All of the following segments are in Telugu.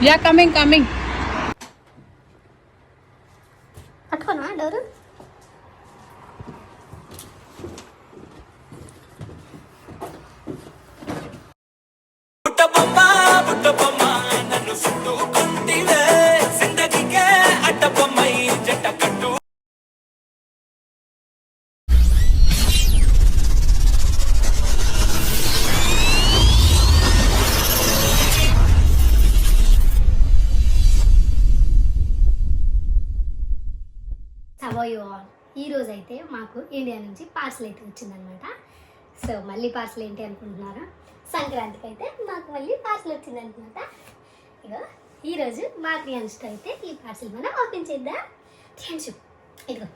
Yeah, coming, coming. ఈ రోజు అయితే మాకు ఇండియా నుంచి పార్సల్ అయితే వచ్చిందనమాట సో మళ్ళీ పార్సల్ ఏంటి అనుకుంటున్నారా? సంక్రాంతికి అయితే మాకు మళ్ళీ పార్సల్ వచ్చిందనమాట ఇగో ఈరోజు మా క్రియాన్స్తో అయితే ఈ పార్సల్ మనం ఓపెన్ చేద్దాం. థ్యాంక్స్ ఇదిగో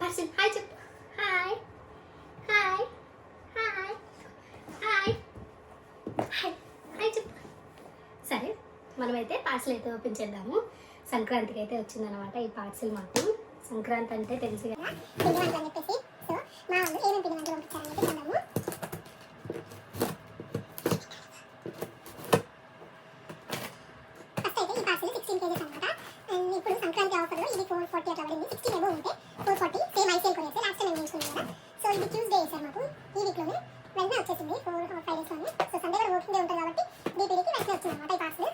పార్సల్ హాయ్ చెప్పు. Hi. Hi. Hi. Hi. Hi. Hi చెప్పు. సరే మనమైతే పార్సల్ అయితే ఓపెన్ చేద్దాము. సంక్రాంతికి అయితే వచ్చిందనమాట ఈ పార్సల్ మాకు. సంక్రాంతి అంటే తెలుసు కదా పిండి వంటలు అని చెప్పేసి సో మా వాళ్ళు ఏమేమి పిండి వంటలు పంపించారని అయితే చూద్దాము ఫస్ట్ అయితే ఈ పార్సల్ సిక్స్టీన్ కేజెస్ అనమాట అండ్ ఇప్పుడు సంక్రాంతి ఆఫర్లో ఇది ఫోర్ ఫార్టీ అట్లా పడింది సిక్స్టీన్ ఏమో ఉంటే ఫోర్ ఫార్టీ సేమ్ ఐసీఎల్ కొనేసి లాస్ట్ టైం మేము తీసుకున్నాం కదా సో ఇది ట్యూస్డే వేసారు మాకు ఈ వీక్లోనే వెంటనే వచ్చేసింది ఫోర్ ఫైవ్ డేస్లోనే సో సండే కూడా వర్కింగ్ డే ఉంటుంది కాబట్టి డీపీడీకి వెంటనే వచ్చింది అనమాట ఈ పార్సల్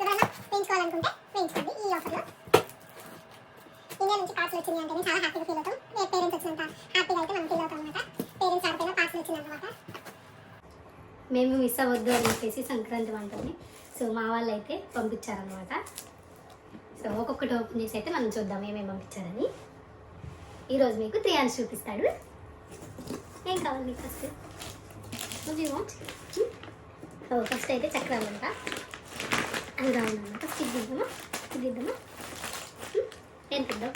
ఎవరైనా వేయించుకోవాలనుకుంటే వేయించుకోండి ఈ ఆఫర్లో ఇండియా నుంచి పార్సల్ వచ్చింది అంటే చాలా హ్యాపీగా ఫీల్ అవుతాం ఏ పేరెంట్స్ వచ్చినంత హ్యాపీగా అయితే మనం ఫీల్ అవుతాం అనమాట పేరెంట్స్ ఆడిపోయినా పార్సల్ వచ్చింది అనమాట మేము మిస్ అవ్వద్దు అని చెప్పేసి సంక్రాంతి వంటని. సో మా వాళ్ళు అయితే పంపించారనమాట సో ఒక్కొక్కటి ఓపెన్ చేసి అయితే మనం చూద్దాం ఏమేమి పంపించారని. ఈరోజు మీకు త్రీ చూపిస్తాడు. ఏం కావాలి మీకు ఫస్ట్ సో ఫస్ట్ అయితే చక్రాలు అంట అది కావాలన్నమాట ఫస్ట్ ఇద్దామా ఇది ఇద్దామా hmm? ఏం తిద్దాం?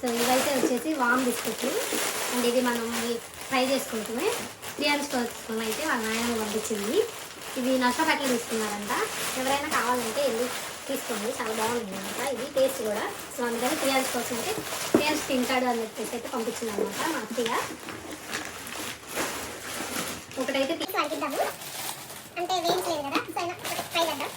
సో ఇవైతే వచ్చేసి వామ్ బిస్కెట్లు. అండ్ ఇది మనం ఫ్రై చేసుకుంటామే. త్రీ అన్స్ కోసం అయితే వాళ్ళ నాయన పంపించింది. ఇవి నష్టపట్లు తీసుకున్నారంట? ఎవరైనా కావాలంటే వెళ్ళి తీసుకోండి. చాలా బాగుంది అనమాట ఇది టేస్ట్ కూడా. సో అందుకని త్రీ కోసం అయితే త్రీ అన్స్ తింటాడు అని చెప్పేసి అయితే పంపించింది అనమాట మా అత్తయ్య. ఒకటైతే అంటే కదా సో అయినా ఒకటి ట్రై చేద్దాం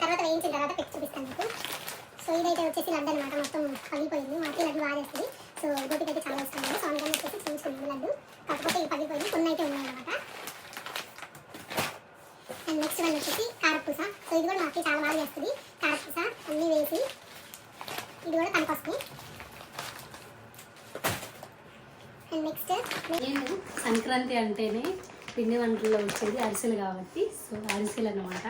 తర్వాత వేయించిన తర్వాత పెట్టి చూపిస్తాను మీకు సో ఇదైతే వచ్చేసి లడ్డు అనమాట మొత్తం పగిలిపోయింది మాకి లడ్డు బాగా చేస్తుంది సో గోపికి అయితే చాలా ఇష్టం సో అందుకని వచ్చేసి చూసుకున్నాను లడ్డు కాకపోతే ఇవి పగిలిపోయింది కొన్ని అయితే ఉన్నాయన్నమాట అండ్ నెక్స్ట్ వన్ వచ్చేసి కారపూస. సో ఇది కూడా మాకు చాలా బాగా చేస్తుంది. కారపూస అన్నీ వేసి ఇది కూడా పనికొస్తుంది అండ్ నెక్స్ట్ నేను సంక్రాంతి అంటేనే పిండి వంటల్లో వచ్చేది అరిసెలు కాబట్టి సో అరిసెలు అనమాట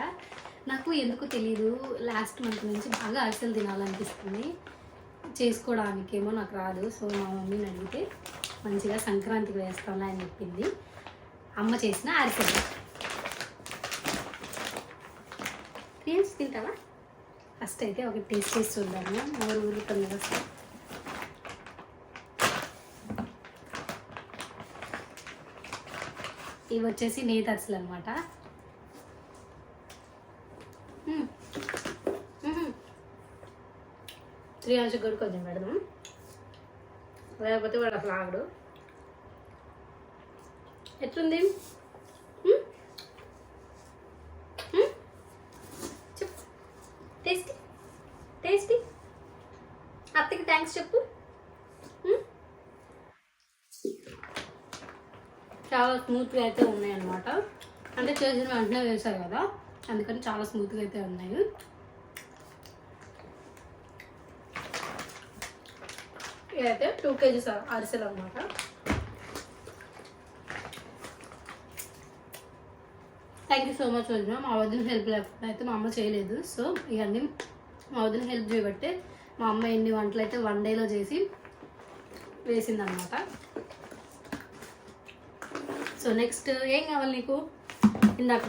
నాకు ఎందుకు తెలియదు లాస్ట్ మంత్ నుంచి బాగా అరిసెలు తినాలనిపిస్తుంది. చేసుకోవడానికేమో నాకు రాదు. సో మా మమ్మీని అడిగితే మంచిగా సంక్రాంతికి వేస్తాంలా అని చెప్పింది. అమ్మ చేసిన అరిసెలు. ఫ్రెండ్స్ తింటావా? ఫస్ట్ అయితే ఒక టేస్ట్ చేసి చూద్దాము. ఊరు ఊరుతుంది కదా ఇవి వచ్చేసి నేతి అరిసెలు అనమాట త్రీ అవర్స్ కూడా కొంచెం పెడదాం. లేకపోతే వాడు అసలు ఆగడు. ఎట్లుంది మ్మ్? మ్మ్? చెప్పు టేస్టీ టేస్టీ అత్తకి థ్యాంక్స్ చెప్పు మ్మ్? చాలా స్మూత్గా అయితే ఉన్నాయన్నమాట. అంటే చేసిన వెంటనే వేశారు కదా. అందుకని చాలా స్మూత్గా అయితే ఉన్నాయి. ఇదైతే టూ కేజీస్ అరిసెలు అనమాట థ్యాంక్ యూ సో మచ్ వదిన. మా వదిన హెల్ప్ లేకుండా అయితే మా అమ్మ చేయలేదు. సో ఇవన్నీ మా వదిన హెల్ప్ చేయబట్టే మా అమ్మ ఎన్ని వంటలు అయితే వన్ డేలో చేసి వేసిందనమాట సో నెక్స్ట్ ఏం కావాలి నీకు? ఇందాక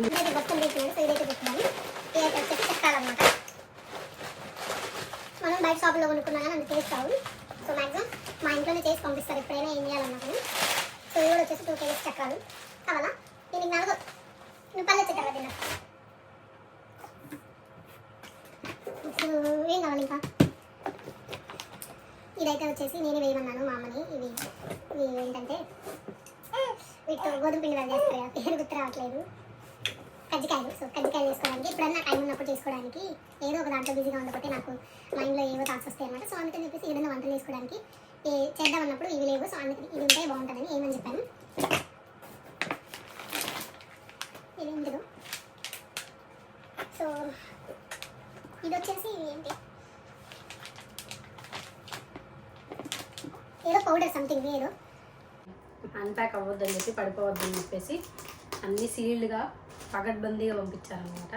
మనం బయట షాప్లో కొనుక్కున్నా కానీ అంత టేస్ట్ రావు సో మ్యాక్సిమం మా ఇంట్లోనే చేసి పంపిస్తారు. ఎప్పుడైనా ఏం చేయాలన్నప్పుడు సో ఇవి కూడా వచ్చేసి టూ కేజీస్ చక్రాలు. కావాలా? నేను నాలుగు నువ్వు పల్లె చక్కెర తిన్నా. సో ఏం కావాలి ఇంకా? ఇదైతే వచ్చేసి నేనే వేయమన్నాను మా అమ్మని. ఇవి ఇవి ఏంటంటే వీటితో గోధుమ పిండి వాళ్ళు చేస్తారు? కదా, పేరు గుర్తు రావట్లేదు. కజ్జికాయలు. సో కజ్జికాయలు చేసుకోవడానికి ఎప్పుడన్నా టైం ఉన్నప్పుడు చేసుకోవడానికి ఏదో ఒక దాంట్లో బిజీగా ఉండకపోతే నాకు మైండ్లో ఏవో థాట్స్ వస్తాయి అనమాట సో అందుకని చెప్పేసి ఏదైనా వంటలు చేసుకోవడానికి ఏ చేద్దాం అన్నప్పుడు ఇవి లేవు. సో అందుకని ఇవి ఉంటే బాగుంటుందని ఏమని చెప్పాను? ఇది ఉండదు సో ఇది వచ్చేసి ఏంటి? ఏదో పౌడర్ సంథింగ్ ఏదో. అన్ప్యాక్ అవ్వద్దని చెప్పి పడిపోవద్దని చెప్పేసి అన్ని సీల్డ్గా పగడ్బందీగా పంపించారనమాట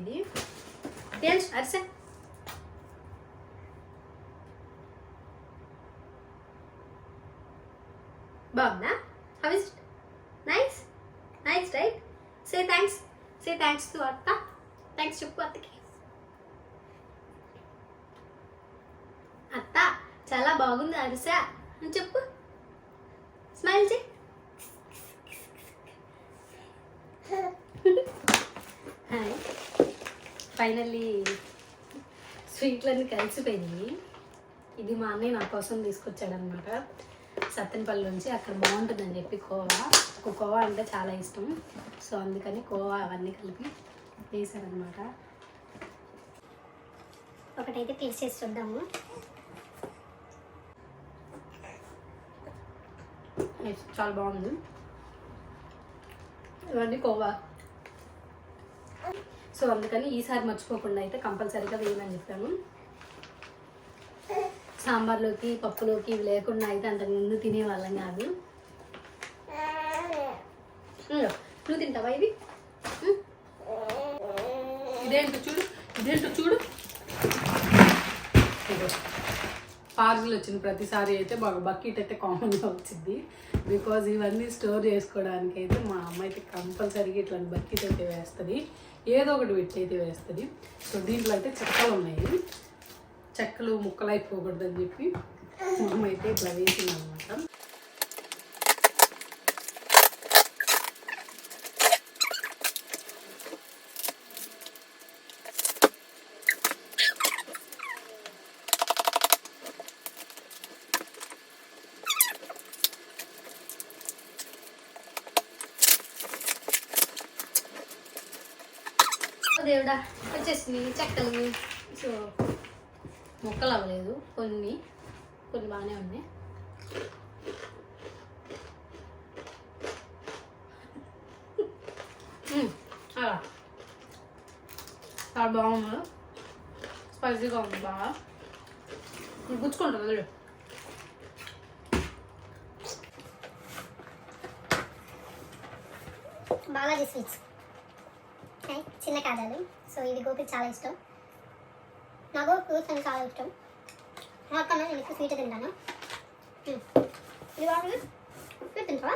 ఇది. తెలుసు అరిసె బాగుందా how is nice nice right say thanks say thanks to అత్త థ్యాంక్స్ చెప్పు అత్తకి అత్త చాలా బాగుంది అరిసా? అని చెప్పు. స్మైల్ చే హాయ్. ఫైనల్లీ స్వీట్లన్నీ కలిసిపోయినాయి. ఇది మా అన్నయ్య నా కోసం తీసుకొచ్చాడనమాట సత్తెనపల్లి నుంచి అక్కడ బాగుంటుందని చెప్పి కోవా. ఒక కోవా అంటే చాలా ఇష్టం. సో అందుకని కోవా అవన్నీ కలిపి వేసారనమాట ఒకటైతే టేస్ట్ చేసి చూద్దాము. చాలా బాగుంది. ఇవన్నీ కోవా. సో అందుకని ఈసారి మర్చిపోకుండా అయితే కంపల్సరీగా వేయమని చెప్పాను. సాంబార్లోకి పప్పులోకి ఇవి లేకుండా అయితే అంతకుముందు తినేవాళ్ళం కాదు. నువ్వు తింటావా ఇది ఇదేంటో చూడు ఇదేంటో చూడు. పార్సల్ వచ్చిన ప్రతిసారి అయితే బాగా బకెట్ అయితే కామన్గా వచ్చింది. బికాజ్ ఇవన్నీ స్టోర్ చేసుకోవడానికి అయితే మా అమ్మ అయితే కంపల్సరీగా ఇట్లాంటి బకెట్ అయితే వేస్తుంది. ఏదో ఒకటి పెట్టి అయితే వేస్తుంది. సో దీంట్లో అయితే చెక్కలు ఉన్నాయి. చెక్కలు ముక్కలు అయిపోకూడదని చెప్పి మా అమ్మ అయితే ఇట్లా వేసింది అనమాట దేవుడా వచ్చేసింది చెక్కలు సో మొక్కలు అవ్వలేదు కొన్ని కొన్ని బాగానే ఉన్నాయి. అలా చాలా బాగుంది. స్పైసీగా ఉంది బాగా. గుచ్చుకుంటుంది వెళ్ళు. బాలాజీ స్వీట్స్ హాయ్, చిన్న కాదాలు సో ఇది గోపికి చాలా ఇష్టం. నాకు ఫ్రూట్స్ అంటే చాలా ఇష్టం. నాకన్నా నేను ఎక్కువ స్వీట్ తింటాను. Hmm. ఇది బాగుంది. స్వీట్ తింటావా?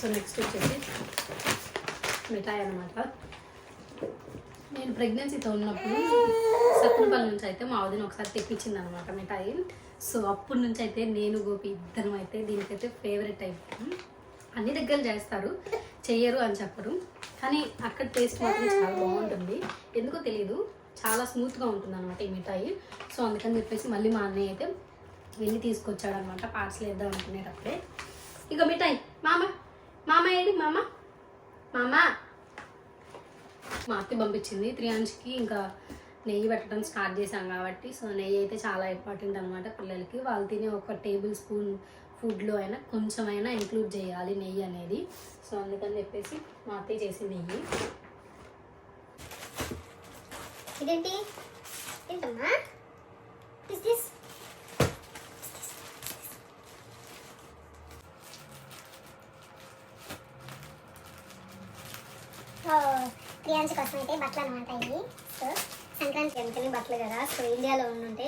సో నెక్స్ట్ వచ్చేసి మిఠాయి అనమాట నేను ప్రెగ్నెన్సీతో ఉన్నప్పుడు నుంచి అయితే మా వదిన ఒకసారి తెప్పించింది అనమాట మిఠాయి. సో అప్పటి నుంచి అయితే నేను గోపి ఇద్దరం అయితే దీనికైతే ఫేవరెట్ అయిపోయాం అన్ని దగ్గర చేస్తారు. చెయ్యరు అని చెప్పరు. కానీ అక్కడ టేస్ట్ మాత్రం చాలా బాగుంటుంది. ఎందుకో తెలియదు చాలా స్మూత్గా ఉంటుంది అనమాట ఈ మిఠాయి. సో అందుకని చెప్పేసి మళ్ళీ మా అన్నయ్య అయితే వెళ్ళి తీసుకొచ్చాడు అనమాట పార్సల్ వేద్దాం అనుకునేటప్పుడే. ఇక మిఠాయి. మామ మామ ఏంటి మామ మామ. మా అత్త పంపించింది. త్రియాంష్కి ఇంకా నెయ్యి పెట్టడం స్టార్ట్ చేశాం కాబట్టి సో నెయ్యి అయితే చాలా ఇంపార్టెంట్ అనమాట పిల్లలకి. వాళ్ళు తినే ఒక టేబుల్ స్పూన్ ఫుడ్లో అయినా కొంచెమైనా ఇంక్లూడ్ చేయాలి నెయ్యి అనేది. సో అందుకని చెప్పేసి మా అత్తయ్య చేసి నెయ్యి. ఇదేంటి? ఏంటమ్మా ఇస్ oh, కోసం అయితే బట్టలు అనమాట ఇవి. సో సంక్రాంతి ఎంతని బట్టలు కదా? సో ఇండియాలో ఉండుంటే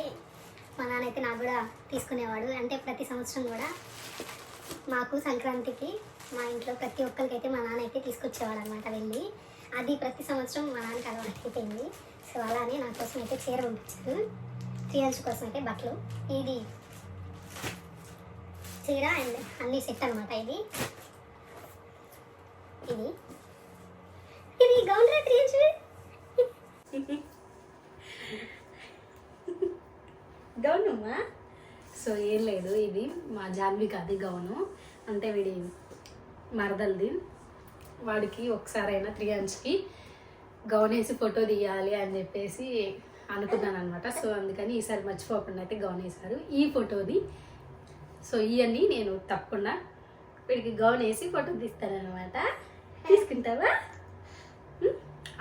మా నాన్న అయితే నాకు కూడా తీసుకునేవాడు. అంటే ప్రతి సంవత్సరం కూడా మాకు సంక్రాంతికి మా ఇంట్లో ప్రతి ఒక్కరికైతే మా నాన్న అయితే తీసుకొచ్చేవాడు అనమాట వెళ్ళి. అది ప్రతి సంవత్సరం మా నాన్నకి అలవాటు అయిపోయింది. సో అలానే నా కోసం అయితే చీర పంపించారు. త్రియాంశ్ కోసం అయితే బట్టలు. ఇది చీర అండ్ అన్ని సెట్ అనమాట ఇది. ఇది గౌన్ రా త్రియాంశ్ గౌనమ్మా సో ఏం లేదు ఇది మా జాన్వికి అది గౌను. అంటే వీడి మరదల్ది. వాడికి ఒకసారైనా త్రీ అంచ్కి గౌన్ వేసి ఫోటో తీయాలి అని చెప్పేసి అనుకున్నాను అనమాట సో అందుకని ఈసారి మర్చిపోకుండా అయితే గౌన్ వేశారు. ఈ ఫోటోది. సో ఇవన్నీ నేను తప్పకుండా వీడికి గౌన్ వేసి ఫోటో తీస్తానమాట తీసుకుంటావా?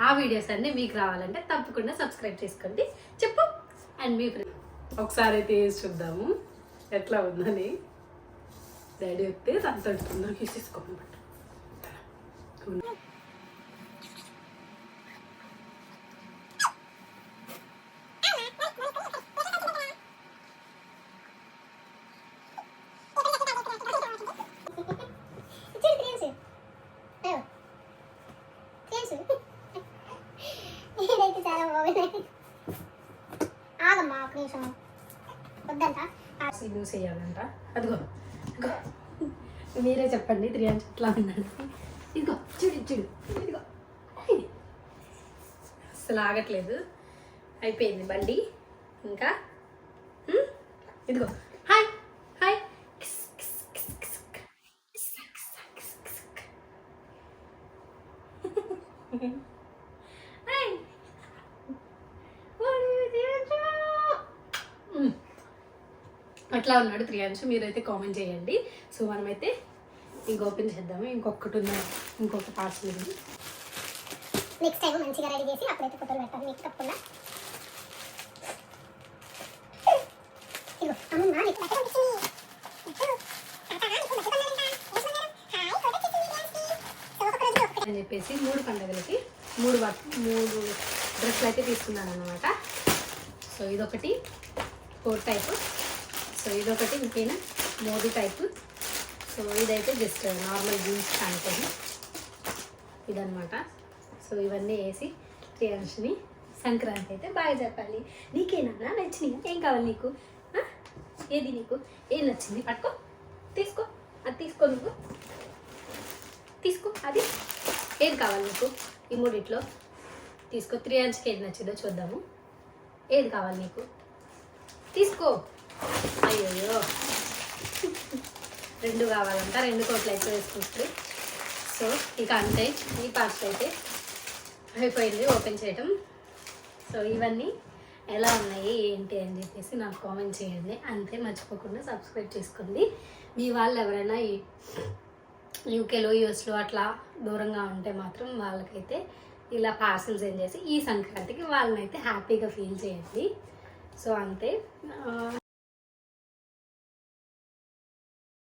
ఆ వీడియోస్ అన్నీ మీకు రావాలంటే తప్పకుండా సబ్స్క్రైబ్ చేసుకోండి. చెప్పు. అండ్ మీ ఫ్రెండ్ ఒకసారి అయితే వేసి చూద్దాము. ఎట్లా ఉందని డాడీ వస్తే సంతోషంగా తీసేసుకోమన్నమాట ఇచ్చేది త్రియాంశ్ అయ్యో త్రియాంశ్ ఇదైతే చాలా బాగుంది ఆగమ్మా ఒక నిమిషం వద్దంట. యూస్ చేయాలంట. అదిగో మీరే చెప్పండి త్రీ అని ఎట్లా ఉన్నాడు ఇదిగో చూడు చూడు. ఇదిగో. అసలు ఆగట్లేదు. అయిపోయింది బండి. ఇంకా? ఇదిగో. Hi. Hi. Kiss, kiss, kiss, kiss. Kiss, kiss, kiss, kiss. Hi um. అట్లా ఉన్నాడు త్రియాంశు మీరైతే కామెంట్ చేయండి. సో మనమైతే ఇంక ఓపెన్ చేద్దాము. ఇంకొకటి ఉంది? ఇంకొక పార్సల్ ఉంది నెక్స్ట్ టైం మంచిగా రెడీ చేసి అప్పుడైతే ఫోటోలు పెడతాను. మీకు తప్పకుండా. అని చెప్పేసి మూడు పండుగలకి మూడు మూడు డ్రెస్సులు అయితే తీసుకున్నాను అనమాట సో ఇదొకటి. కోట్ టైప్ సో ఇదొకటి ఇంకేనా? మోదీ టైప్. సో ఇదైతే జస్ట్ నార్మల్ జీన్స్ ప్యాంట్ అది ఇదనమాట సో ఇవన్నీ వేసి ప్రియాంశని సంక్రాంతి అయితే బాగా చెప్పాలి. నీకేనా నచ్చినాయి? ఏం కావాలి నీకు? ఏది నీకు? ఏం నచ్చింది? పట్టుకో. తీసుకో. అది తీసుకో నువ్వు. తీసుకో. అది. ఏది కావాలి నీకు? ఈ మూడిట్లో. తీసుకో. త్రీ అంచ్కి ఏది నచ్చిందో చూద్దాము. ఏది కావాలి నీకు? తీసుకో. అయ్యో రెండు కావాలంట రెండు కోట్లు అయితే వేసుకుంటారు. సో ఇక అంతే ఈ పార్సల్ అయితే అయిపోయింది ఓపెన్ చేయటం. సో ఇవన్నీ ఎలా ఉన్నాయి ఏంటి అని చెప్పేసి నాకు కామెంట్ చేయండి. అంతే మర్చిపోకుండా సబ్స్క్రైబ్ చేసుకోండి. మీ వాళ్ళు ఎవరైనా ఈ యూకేలో యూఎస్లో అట్లా దూరంగా ఉంటే మాత్రం వాళ్ళకైతే ఇలా పార్సల్స్ ఏం చేసి ఈ సంక్రాంతికి వాళ్ళనైతే హ్యాపీగా ఫీల్ చేయండి. సో అంతే.